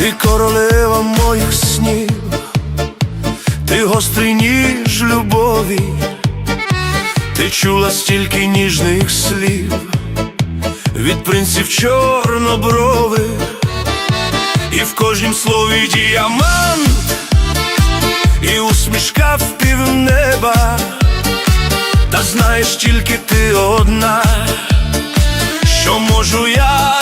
ти королева моїх снів, ти гострий ніж любові, ти чула стільки ніжних слів від принців чорноброви, і в кожнім слові діамант, і усмішка в півнеба, та знаєш тільки ти одна, що можу я